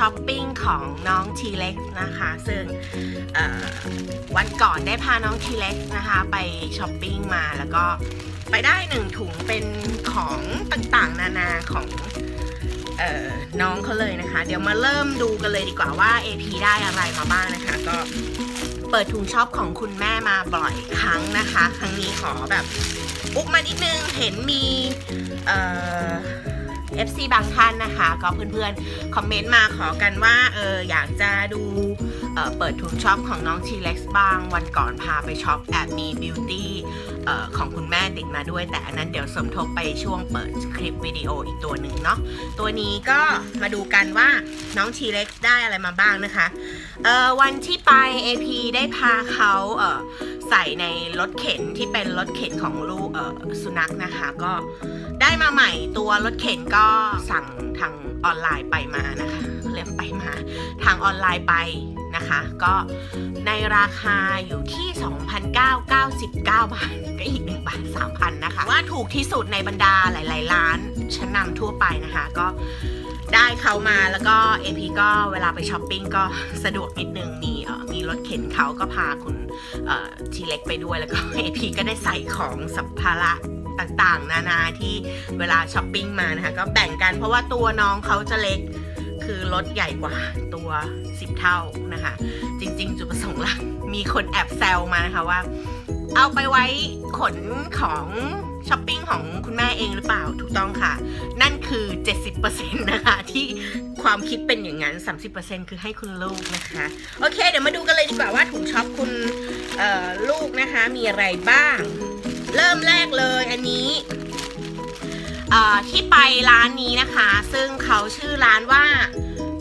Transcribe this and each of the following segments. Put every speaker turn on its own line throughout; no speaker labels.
ช้อปปิ้งของน้องทีเล็กนะคะ ซึ่งวันก่อนได้พาน้องทีเล็กนะคะ ไปช้อปปิ้งมาแล้วก็ไปได้หนึ่งถุงเป็นของต่างๆ นานาของออน้องเขาเลยนะคะ เดี๋ยวมาเริ่มดูกันเลยดีกว่าว่า AP ได้อะไรมาบ้างนะคะ ก็เปิดถุงช็อปของคุณแม่มาบ่อยครั้งนะคะ ครั้งนี้ขอแบบ อุ๊กมานิดนึงเห็นมีเอ่อ FC บางท่านนะคะ ก็เพื่อนๆ คอมเมนต์มาขอกันว่าเอออยากจะดูเเปิดถุงช็อปของน้องทีเล็กบ้าง วันก่อนพาไปช็อปแอบมีบิวตี้ของคุณแม่ติดมาด้วย แต่อันนั้นเดี๋ยวสมทบไปช่วงเปิดคลิปวิดีโออีกตัวหนึ่งเนาะตัวนี้ก็มาดูกันว่าน้องทีเล็กได้อะไรมาบ้างนะคะเออวันที่ไป AP ได้พาเขาเออ ใส่ในรถเข็นที่เป็นรถเข็นของลูกเออสุนัขนะคะ ก็ได้มาใหม่ตัวรถเข็นก็สั่งทางออนไลน์ไปมานะคะเรียกไปมา ทางออนไลน์ไป นะคะ ก็ในราคาอยู่ที่ 2,999 บาท ก็อีก1บาท3,000 นะคะ ว่าถูกที่สุดในบรรดาหลาย ๆ ร้านชั้นนำทั่วไปนะคะ ก็ได้เขามาแล้วก็ AP ก็เวลาไปช้อปปิ้งก็สะดวกนิดนึงมีมีรถเข็นเขาก็พาคุณทีเล็กไปด้วยแล้วก็ AP ก็ได้ใส่ของสัมภาระต่างๆ นานาที่เวลาช้อปปิ้งมานะคะ ก็แบ่งกันเพราะว่าตัวน้องเขาจะเล็ก คือรถใหญ่กว่าตัว 10 เท่านะคะ จริง ๆ จุดประสงค์หลักมีคนแอบแซวมานะคะว่า เอาไปไว้ขนของช้อปปิ้งของคุณแม่เองหรือเปล่าถูกต้องค่ะ นั่นคือ 70%นะคะที่ความคิดเป็นอย่างนั้น 30%คือให้คุณลูกนะคะ โอเค เดี๋ยวมาดูกันเลยดีกว่าว่าถุงช็อปคุณลูกนะคะ มีอะไรบ้าง เริ่มแรกเลยอันนี้ ที่ไปร้านนี้นะคะ ซึ่งเขาชื่อร้านว่า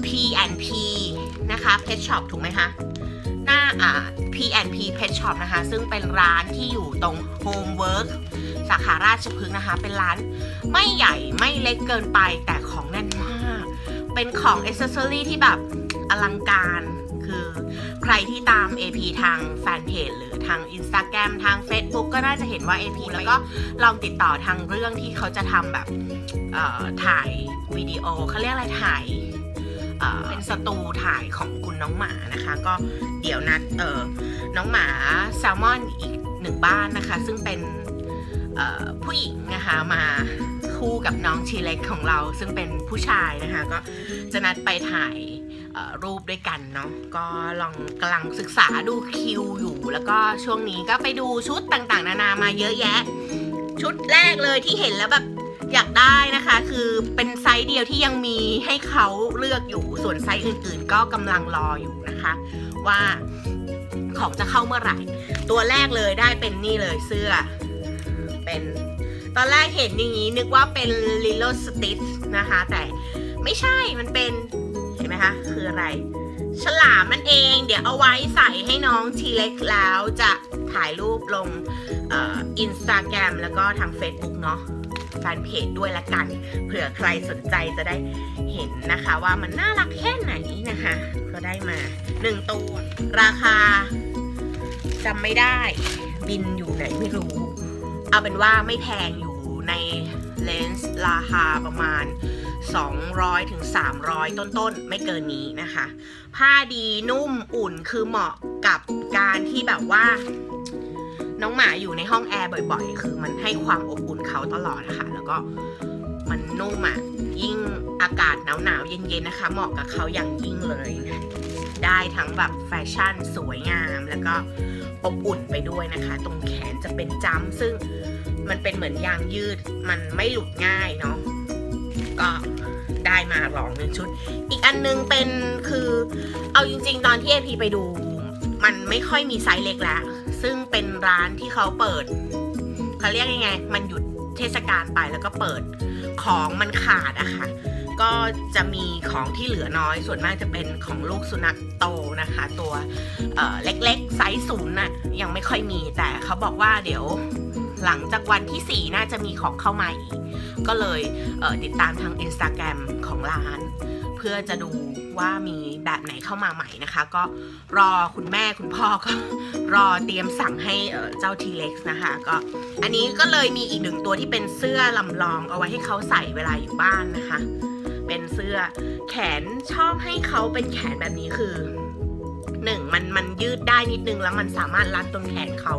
P&P นะคะ Pet Shop ถูกไหมคะ หน้าอ่า P&P Pet Shop นะคะ ซึ่งเป็นร้านที่อยู่ตรง Homework สาขาราชพฤกษ์นะคะ เป็นร้านไม่ใหญ่ไม่เล็กเกินไปแต่ของแน่นมาก เป็นของ a อ c e s s o r y ที่แบบอลังการ คือใครที่ตาม AP ทางแฟนเพจหรือทาง Instagram ทาง Facebook ก็น่าจะเห็นว่า AP แล้วก็ลองติดต่อทางเรื่องที่เขาจะทำแบบถ่ายวิดีโอเขาเรียกอะไรถ่ายเเป็นสตูถ่ายของคุณน้องหมานะคะ ก็เดี๋ยวนัดเออน้องหมาแซลมอนอีกหนึ่งบ้านนะคะ ซึ่งเป็นผู้หญิงนะคะมาคู่กับน้องชีเล็กของเรา ซึ่งเป็นผู้ชายนะคะ ก็จะนัดไปถ่าย รูปด้วยกันเนาะก็ลองกำลังศึกษาดูคิวอยู่ แล้วก็ช่วงนี้ก็ไปดูชุดต่างๆ นานามาเยอะแยะ ชุดแรกเลยที่เห็นแล้วแบบอยากได้นะคะ คือเป็นไซส์เดียวที่ยังมีให้เขาเลือกอยู่ส่วนไซส์อื่นๆ ก็กำลังรออยู่นะคะ ว่าของจะเข้าเมื่อไหร่ ตัวแรกเลยได้เป็นนี่เลยเสื้อ เป็นตอนแรกเห็นอย่างนี้นึกว่าเป็น Lilo Stitch นะคะ แต่ไม่ใช่มันเป็น ไหมคะ คืออะไร ฉลามมันเอง เดี๋ยวเอาไว้ใส่ให้น้องทีเล็กแล้วจะถ่ายรูปลงอินสตาแกรมแล้วก็ทาง Facebook เนาะแฟนเพจด้วยละกัน เผื่อใครสนใจจะได้เห็นนะคะว่ามันน่ารักแค่ไหนนะคะ ก็ได้มาหนึ่งตัว ราคาจำไม่ได้ บินอยู่ไหนไม่รู้ เอาเป็นว่าไม่แพงอยู่ในเลนส์ราคาประมาณ 200ถึง300 ต้นๆ ไม่เกินนี้นะคะ ผ้าดีนุ่มอุ่นคือเหมาะกับการที่แบบว่า น้องหมาอยู่ในห้องแอร์บ่อยๆ คือมันให้ความอบอุ่นเขาตลอดนะคะแล้วก็มันนุ่มอะยิ่งอากาศหนาวๆ เย็นๆนะคะ เหมาะกับเขาอย่างยิ่งเลย ได้ทั้งแบบแฟชั่นสวยงามแล้วก็อบอุ่นไปด้วยนะคะ ตรงแขนจะเป็นจ้ำซึ่งมันเป็นเหมือนยางยืดมันไม่หลุดง่ายเนาะก็ ได้มาลองหนึ่งชุด อีกอันนึงเป็นคือเอาจริง ๆ ตอนที่เอพีไปดู มันไม่ค่อยมีไซส์เล็กแล้ว ซึ่งเป็นร้านที่เขาเปิดเขาเรียกยังไง มันหยุดเทศกาลไปแล้วก็เปิดของมันขาดอะค่ะก็จะมีของที่เหลือน้อยส่วนมากจะเป็นของลูกสุนัขโตนะคะ ตัวเเล็กๆไซส์ศูนย์น่ะยังไม่ค่อยมีแต่เขาบอกว่าเดี๋ยว หลังจากวันที่ 4 น่าจะมีของเข้ามาอีก ก็เลยเติดตามทาง Instagram ของร้าน เพื่อจะดูว่ามีแบบไหนเข้ามาใหม่นะคะ ก็รอคุณแม่คุณพ่อก็รอเตรียมสั่งให้เอ่อเจ้าทีเล็กนะคะ ก็อันนี้ก็เลยมีอีกหนึ่งตัวที่เป็นเสื้อลำลองเอาไว้ให้เขาใส่เวลาอยู่บ้านนะคะ เป็นเสื้อแขนชอบให้เขาเป็นแขนแบบนี้คือหนึ่งมันมันยืดได้นิดนึงแล้วมันสามารถรัดตรงแขนเขา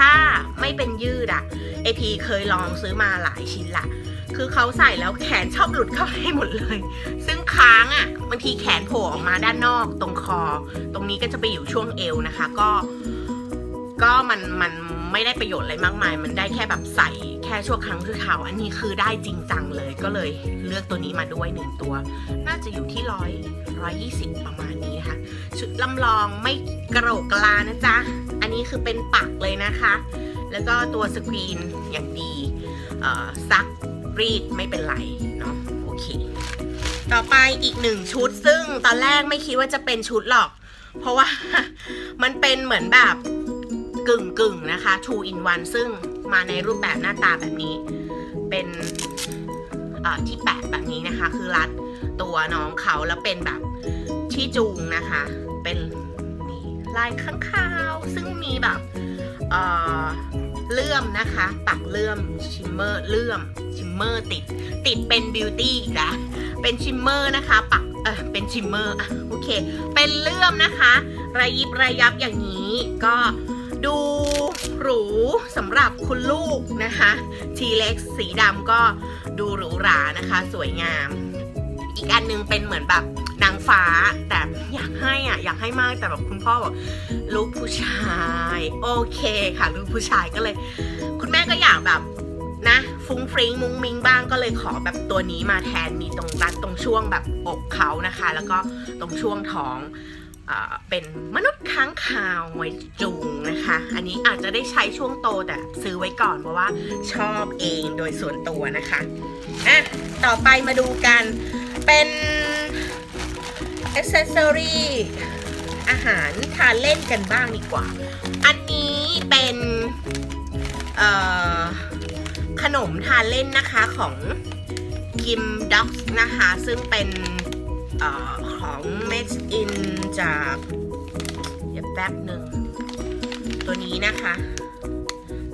ถ้าไม่เป็นยืดอะเอพีเคยลองซื้อมาหลายชิ้นละคือเขาใส่แล้วแขนชอบหลุดเข้าให้หมดเลย ซึ่งค้างอะ่ะบางทีแขนโผล่ออกมาด้านนอกตรงคอ ตรงนี้ก็จะไปอยู่ช่วงเอวนะคะ ก็ ก็มันมันไม่ได้ประโยชน์อะไรมากมาย มันได้แค่แบบใส่แค่ชั่วครั้งชั่วคราว อันนี้คือได้จริงจังเลยก็เลยเลือกตัวนี้มาด้วยหนึ่งตัว น่าจะอยู่ที่ร้อยร้อยยี่สิบประมาณนี้นะคะชุดลำลองไม่กระโหลกกลานะจ๊ะ นี้คือเป็นปักเลยนะคะ แล้วก็ตัวสกรีนอย่างดีซักรีดไม่เป็นไรเนาะโอเค ต่อไปอีกหนึ่งชุดซึ่งตอนแรกไม่คิดว่าจะเป็นชุดหรอก เพราะว่ามันเป็นเหมือนแบบกึ่งกึ่งนะคะ two in one ซึ่งมาในรูปแบบหน้าตาแบบนี้ เป็นที่แปะแบบนี้นะคะ คือรัดตัวน้องเขาแล้วเป็นแบบที่จูงนะคะ เป็น ลายข้างคาวซึ่งมีแบบเอ่อเลื่อมนะคะ ปักเลื่อมชิมเมอร์เลื่อมชิมเมอร์ติด ติดเป็นบิวตี้อีกแล้วเป็นชิมเมอร์นะคะ ปักเออเป็นชิมเมอร์โอเค เป็นเลื่อมนะคะ ระยิบระยับอย่างนี้ก็ดูหรูสำหรับคุณลูกนะคะ ทีเล็กสีดำก็ดูหรูหรานะคะ สวยงาม อีกอันหนึงเป็นเหมือนแบบ นางฟ้า แต่อยากให้อะ อยากให้มากแต่แบบคุณพ่อบอกลูกผู้ชาย โอเคค่ะ ลูกผู้ชายก็เลย คุณแม่ก็อยากแบบนะ ฟุ้งฟริ้งมุ้งมิงบ้างก็เลยขอแบบตัวนี้มาแทนมีตรงรัดตรงช่วงแบบอกเขานะคะ แล้วก็ตรงช่วงท้องเอเป็นมนุษย์ค้างคาวไว้จูงนะคะ อันนี้อาจจะได้ใช้ช่วงโตแต่ซื้อไว้ก่อนเพราะว่าชอบเองโดยส่วนตัวนะคะอะต่อไปมาดูกันเป็น อ c เซสซอรี่อาหารทานเล่นกันบ้างดีกว่า อันนี้เป็นขนมทานเล่นนะคะของกิมด็อกนะคะ ซึ่งเป็นอของ Made in จากเดี๋ยวแป๊บหนึ่ง ตัวนี้นะคะ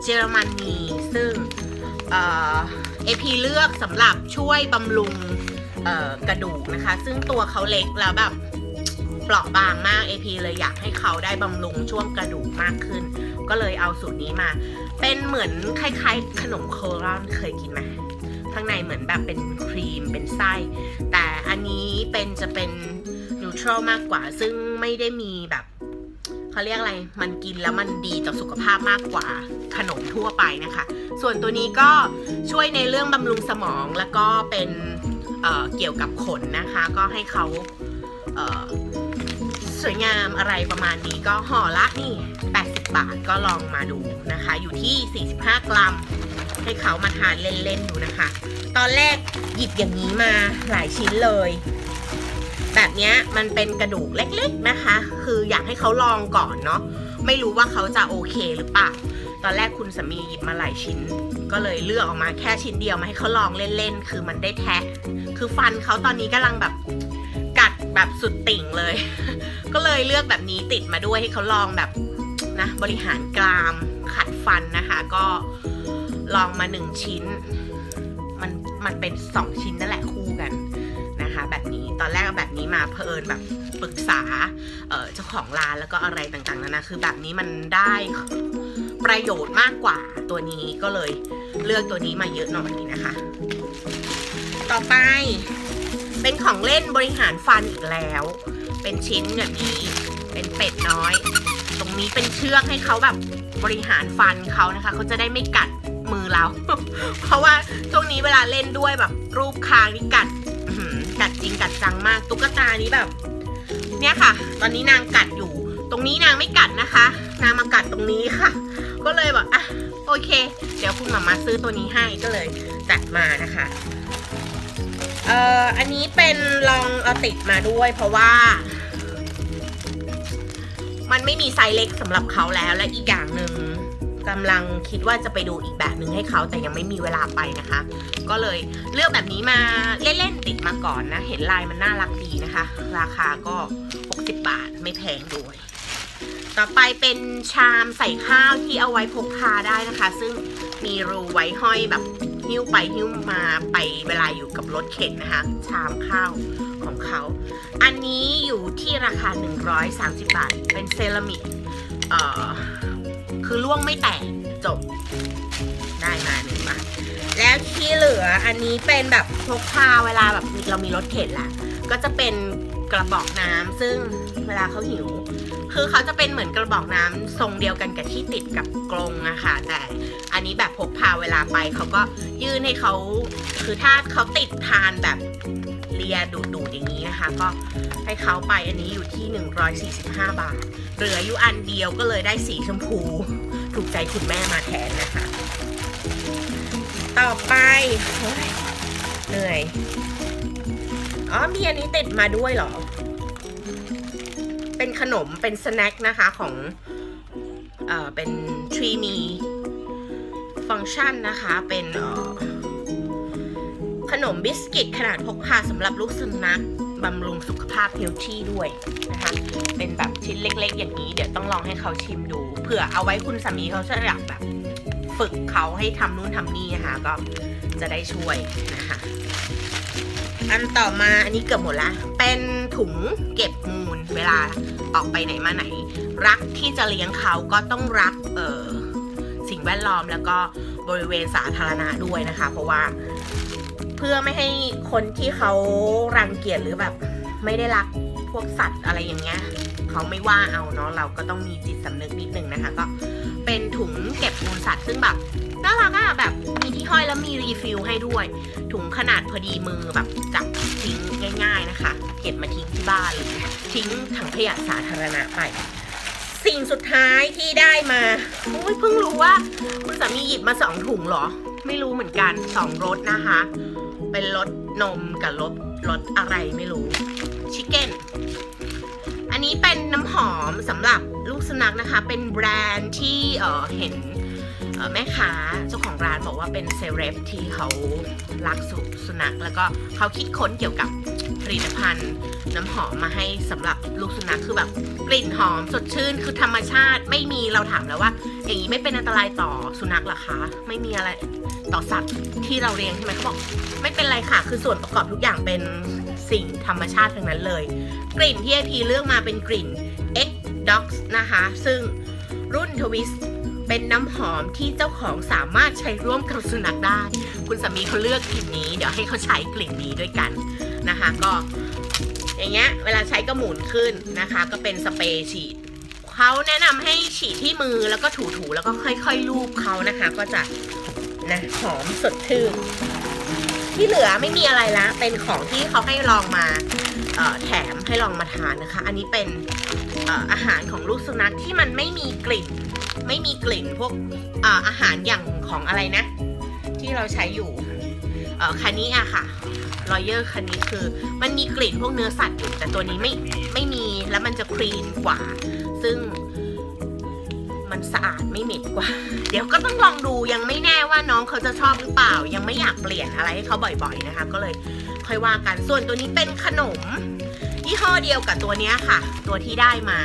เยอรมนีซึ่งเอพีเลือกสำหรับช่วยบำรุง กระดูกนะคะ ซึ่งตัวเขาเล็กแล้วแบบเปราะบางมาก AP เลยอยากให้เขาได้บำรุงช่วงกระดูกมากขึ้น ก็เลยเอาสูตรนี้มา เป็นเหมือนคล้ายๆ ขนมโครอนเคยกินไหมข้างในเหมือนแบบเป็นครีมเป็นไส้ แต่อันนี้เป็นจะเป็นนิวทรัลมากกว่า ซึ่งไม่ได้มีแบบเขาเรียกอะไร มันกินแล้วมันดีต่อสุขภาพมากกว่าขนมทั่วไปนะคะ ส่วนตัวนี้ก็ช่วยในเรื่องบำรุงสมองแล้วก็เป็น เเกี่ยวกับขนนะคะ ก็ให้เขาเสวยงามอะไรประมาณนี้ก็ห่อละนี่ 80 บาทก็ลองมาดูนะคะ อยู่ที่ 45 กรัม ให้เขามาทานเล่นๆดูนะคะ ตอนแรกหยิบอย่างนี้มาหลายชิ้นเลย แบบเนี้ยมันเป็นกระดูกเล็กๆนะคะ คืออยากให้เขาลองก่อนเนาะไม่รู้ว่าเขาจะโอเคหรือเปล่า ตอนแรกคุณสามีหยิบมาหลายชิ้น ก็เลยเลือกออกมาแค่ชิ้นเดียวมาให้เขาลองเล่นๆ คือมันได้แทะ คือฟันเขาตอนนี้กำลังแบบกัดแบบสุดติ่งเลย ก็เลยเลือกแบบนี้ติดมาด้วยให้เขาลองแบบนะบริหารกรามขัดฟันนะคะ ก็ลองมาหนึ่งชิ้น มันมันเป็นสองชิ้นนั่นแหละคู่กันนะคะ แบบนี้ตอนแรกแบบนี้มาเพลินแบบปรึกษาเอ่อเจ้าของร้านแล้วก็อะไรต่างๆนานาคือแบบนี้มันได้ ประโยชน์มากกว่าตัวนี้ก็เลยเลือกตัวนี้มาเยอะหน่อยนะคะ ต่อไปเป็นของเล่นบริหารฟันอีกแล้ว เป็นชิ้นแบบนี้เป็นเป็ดน้อย ตรงนี้เป็นเชือกให้เขาแบบบริหารฟันเขานะคะเขาจะได้ไม่กัดมือเรา เพราะว่าช่วงนี้เวลาเล่นด้วยแบบรูปคางนี่กัดกัดจริงกัดจังมาก ตุ๊กตานี้แบบ เนี่ยค่ะ ตอนนี้นางกัดอยู่ ตรงนี้นางไม่กัดนะคะ นางมากัดตรงนี้ค่ะ ก็เลยแบบอะโอเค เดี๋ยวคุณหมามาซื้อตัวนี้ให้ก็เลยจัดมานะคะเอ่ออันนี้เป็นลองเอาติดมาด้วย เพราะว่า มันไม่มีไซส์เล็กสำหรับเขาแล้วและอีกอย่างหนึ่งกำลังคิดว่าจะไปดูอีกแบบหนึ่งให้เขาแต่ยังไม่มีเวลาไปนะคะ ก็เลยเลือกแบบนี้มาเล่นๆติดมาก่อนนะ เห็นลายมันน่ารักดีนะคะ ราคาก็ 60 บาทไม่แพงด้วย ต่อไปเป็นชามใส่ข้าวที่เอาไว้พกพาได้นะคะ ซึ่งมีรูไว้ห้อยแบบหิ้วไปหิ้วมาไปเวลาอยู่กับรถเข็นนะคะ ชามข้าวของเขา อันนี้อยู่ที่ราคา 130 บาท เป็นเซรามิกเอ่อคือล่วงไม่แตกจบได้มาหนึ่งบาแล้วที่เหลืออันนี้เป็นแบบพกพาเวลาแบบเรามีรถเข็นละก็จะเป็นกระบอกน้ำซึ่งเวลาเขาหิว คือเขาจะเป็นเหมือนกระบอกน้ำทรงเดียวกันกับที่ติดกับกรงอะค่ะ แต่อันนี้แบบพกพาเวลาไปเขาก็ยื่นให้เขาคือถ้าเขาติดทานแบบเลียดูดดูอย่างนี้นะคะ ก็ให้เขาไปอันนี้อยู่ที่ 145 บาท เหลืออยู่อันเดียวก็เลยได้สีชมพู ถูกใจคุณแม่มาแทนนะคะ ต่อไปเหนื่อยอ๋อมีอันนี้ติดมาด้วยเหรอ เป็นขนมเป็นสแน็คนะคะของเอ่อเป็นทรีมีฟังก์ชันนะคะเป็นขนมบิสกิตขนาดพกพาสำหรับลูกสุนัขบำรุงสุขภาพเฮลที่ด้วยนะคะ เป็นแบบชิ้นเล็กๆ อย่างนี้ เดี๋ยวต้องลองให้เขาชิมดูเผื่อเอาไว้คุณสามีเขาจะอยากแบบ ฝึกเขาให้ทำนู่นทำนี่นะคะ ก็จะได้ช่วยนะคะ อันต่อมาอันนี้เกือบหมดละ เป็นถุงเก็บมู เวลาออกไปไหนมาไหน รักที่จะเลี้ยงเขาก็ต้องรักเออสิ่งแวดล้อมแล้วก็บริเวณสาธารณะด้วยนะคะ เพราะว่าเพื่อไม่ให้คนที่เขารังเกียจหรือแบบไม่ได้รักพวกสัตว์อะไรอย่างเงี้ยเขาไม่ว่าเอาเนาะเราก็ต้องมีจิตสำนึกนิดนึงนะคะ ก็เป็นถุงเก็บมูลสัตว์ซึ่งแบบน่ารักอะแบบมีที่ห้อยแล้วมีรีฟิลให้ด้วย ถุงขนาดพอดีมือแบบจับทิ้ง ง่าย ๆนะคะ เก็บมาทิ้งที่บ้านหรือทิ้งถังขยะสาธารณะไป สิ่งสุดท้ายที่ได้มาโอ้ยเพิ่งรู้ว่า คุณสามีหยิบมาสองถุงเหรอ ไม่รู้เหมือนกันสองรสนะคะ เป็นรสนมกับรสรสอะไรไม่รู้ชิคเก้นอันนี้เป็นน้ำหอมสำหรับลูกสุนัขนะคะ เป็นแบรนด์ที่เออเห็นแม่ค้าเจ้าของร้านบอกว่าเป็นเซเลบที่เขารักสุสุนัขแล้วก็เขาคิดค้นเกี่ยวกับ ผลิตภัณฑ์ น้ำหอมมาให้สำหรับลูกสุนัขคือแบบกลิ่นหอมสดชื่นคือธรรมชาติไม่มีเราถามแล้วว่า อย่างนี้ไม่เป็นอันตรายต่อสุนัขหรอคะ ไม่มีอะไรต่อสัตว์ที่เราเลี้ยงใช่ไหมเขาบอกไม่เป็นไรค่ะ คือส่วนประกอบทุกอย่างเป็นสิ่งธรรมชาติทั้งนั้นเลย กลิ่นที่ไอพีเลือกมาเป็นกลิ่น X Dogs นะคะ ซึ่งรุ่นทวิสเป็นน้ำหอมที่เจ้าของสามารถใช้ร่วมกับสุนัขได้ คุณสามีเขาเลือกกลิ่นนี้ เดี๋ยวให้เขาใช้กลิ่นนี้ด้วยกัน นะคะ ก็อย่างเงี้ยเวลาใช้ก็หมุนขึ้นนะคะ ก็เป็นสเปรย์ฉีดเขาแนะนำให้ฉีดที่มือแล้วก็ถูๆแล้วก็ค่อยๆลูบเขานะคะ ก็จะนะหอมสดชื่นที่เหลือไม่มีอะไรละเป็นของที่เขาให้ลองมาแถมให้ลองมาทานนะคะ อันนี้เป็นออาหารของลูกสุนัขที่มันไม่มีกลิ่น ไม่มีกลิ่นพวกอาอาหารอย่างของอะไรนะ ที่เราใช้อยู่คันนี้อะค่ะ รอยเยอร์คันนี้คือ มันมีกลิ่นพวกเนื้อสัตว์อยู่แต่ตัวนี้ไม่ไม่มีแล้วมันจะคลีนกว่า ซึ่งมันสะอาดไม่เหม็นกว่า เดี๋ยวก็ต้องลองดูยังไม่แน่ว่าน้องเขาจะชอบหรือเปล่า ยังไม่อยากเปลี่ยนอะไรให้เขาบ่อยๆนะคะ ก็เลยค่อยว่ากันส่วนตัวนี้เป็นขนมยี่ห้อเดียวกับตัวนี้ค่ะ ตัวที่ได้มา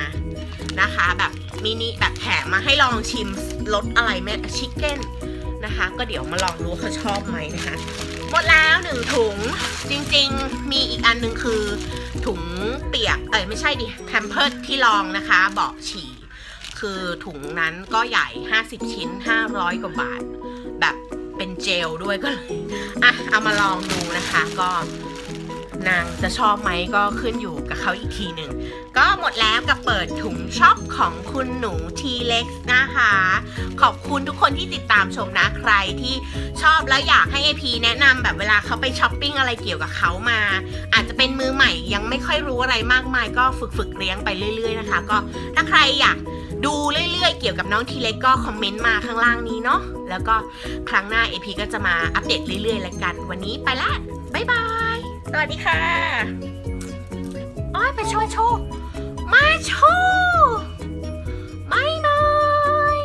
นะคะ แบบมินิแบบแถมมาให้ลองชิมรสอะไรแม่ชิคเก้นนะคะ ก็เดี๋ยวมาลองดูเขาชอบไหมนะคะ หมดแล้วหนึ่งถุง จริงๆ มีอีกอันหนึ่งคือถุงเปียก เอ้ยไม่ใช่ดิแพมเพิร์ดที่ลองนะคะ เบาะฉี่ คือถุงนั้นก็ใหญ่ 50 ชิ้น 500 กว่าบาท แบบเป็นเจลด้วยก็เลย อะ เอามาลองดูนะคะ ก็ นางจะชอบไหมก็ขึ้นอยู่กับเขาอีกทีหนึ่ง ก็หมดแล้วกับเปิดถุงช็อปของคุณหนูทีเล็กนะคะ ขอบคุณทุกคนที่ติดตามชมนะใครที่ชอบแล้วอยากให้ AP แนะนำแบบเวลาเขาไปช้อปปิ้งอะไรเกี่ยวกับเขามา อาจจะเป็นมือใหม่ยังไม่ค่อยรู้อะไรมากมาย ก็ฝึกฝึกเลี้ยงไปเรื่อย ๆนะคะ ก็ถ้าใครอยากดูเรื่อยๆ เกี่ยวกับน้องทีเล็กก็คอมเมนต์มาข้างล่างนี้เนาะ แล้วก็ครั้งหน้า AP ก็จะมาอัปเดตเรื่อยๆ แล้วกัน วันนี้ไปละ บ๊ายบาย สวัสดีค่ะอ้อยไปโชว์โชว์มาโชว์ไม่น้อย